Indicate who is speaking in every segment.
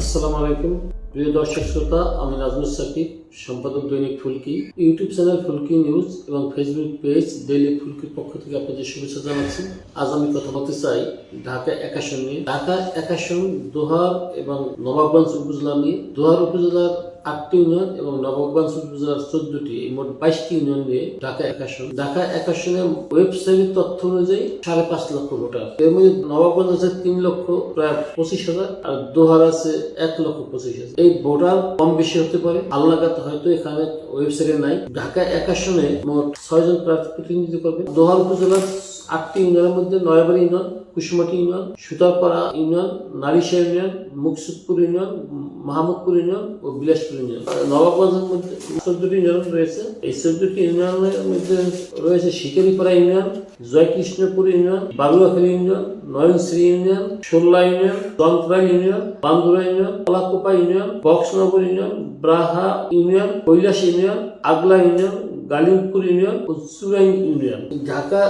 Speaker 1: আসসালামু আলাইকুম। প্রিয় দর্শক শ্রোতা, আমি নাজমুল সাকিব, সম্পাদক দৈনিক Phulki. YouTube channel Phulki news এবং ফেসবুক পেজ ডেইলি ফুলকির পক্ষ থেকে আপনাদের শুভেচ্ছা জানাচ্ছি। আজ আমি কথা বলতে চাই ঢাকা একাশন নিয়ে। ঢাকা একাশন, দোহার এবং নবাবগঞ্জ উপজেলা নিয়ে। দোহার উপজেলার আটটি ইউনিয়ন এবং নবাবগঞ্জ উপজেলার চোদ্দটি, এই মোট বাইশটি ইউনিয়ন নিয়ে ঢাকা একাশন ঢাকা একাশনের ওয়েবসাইটের তথ্য অনুযায়ী সাড়ে পাঁচ লক্ষ ভোটার। এর মধ্যে নবাবগঞ্জ আছে তিন লক্ষ, প্রায় পঁচিশ হাজার, আর দোহার আছে এক লক্ষ পঁচিশ হাজার। এই ভোটার কম বেশি হতে পারে আল্লাগাত হয়তো এখানে ওয়েবসাইটে নাই। ঢাকা একাশনে মোট ছয়জন প্রার্থী প্রতিনিধিত্ব করবে। দোহার উপজেলার আটটি ইউনিয়নের মধ্যে Nayabari union, Kusumhati union, Sutarpara union Narisha union, Muksudpur union, Mahmudpur union ও বিলাসপুর ইউনিয়ন নবাবগঞ্জের মধ্যে চোদ্দটি ইউনিয়ন রয়েছে। এই চোদ্দটি ইউনিয়নের মধ্যে রয়েছে Shikaripara union, Joykrishnapur union, Baluakhali union, Nayanshree union Solla union Dontora union, Bandura union Kalakopa union, Baxnagar union, Bahra union, Kailash union, Agla union Galimpur union ও Churain union. Dhaka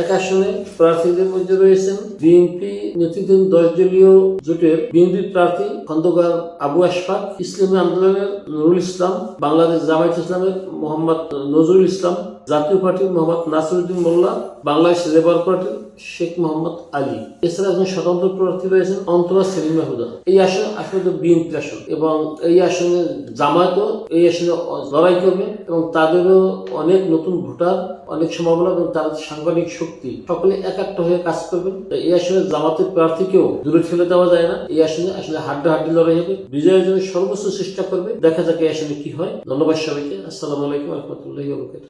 Speaker 1: এক আসনে প্রার্থীদের মধ্যে রয়েছেন বিএনপি নেতৃত্বীন দশ দলীয় জোটের বিএনপি প্রার্থী খন্দকার আবু আশফাক, ইসলামী আন্দোলনের নুরুল ইসলাম, বাংলাদেশ জামায়াত ইসলামের মোহাম্মদ নজরুল ইসলাম জাতীয় পার্টির মোহাম্মদ নাসিরুদ্দিন মোল্লা, বাংলাদেশ লেবার পার্টির শেখ মোহাম্মদ আলী। এছাড়া একজন স্বতন্ত্র প্রার্থী রয়েছেন অন্তরা সেলিমা হুদা এই আসন আসলে বিএনপি আসন এবং এই আসনে জামায়াতও এই আসনে লড়াই করবে এবং তাদেরও অনেক নতুন ভোটার, অনেক সম্ভাবনা এবং তাদের সাংবাদিক শক্তি। সকলে একাত্ম হয়ে কাজ করবেন। এই আসনে জামাতের প্রার্থীকেও দূরে ঠেলে দেওয়া যায় না। এই আসনে আসলে হাড্ডা হাড্ডি লড়াই হবে। বিজয়ের জন্য সর্বোচ্চ চেষ্টা করবে। দেখা যাক এই আসনে কি হয়। ধন্যবাদ সবাইকে। আসসালামু আলাইকুম রহমতুল্লাহ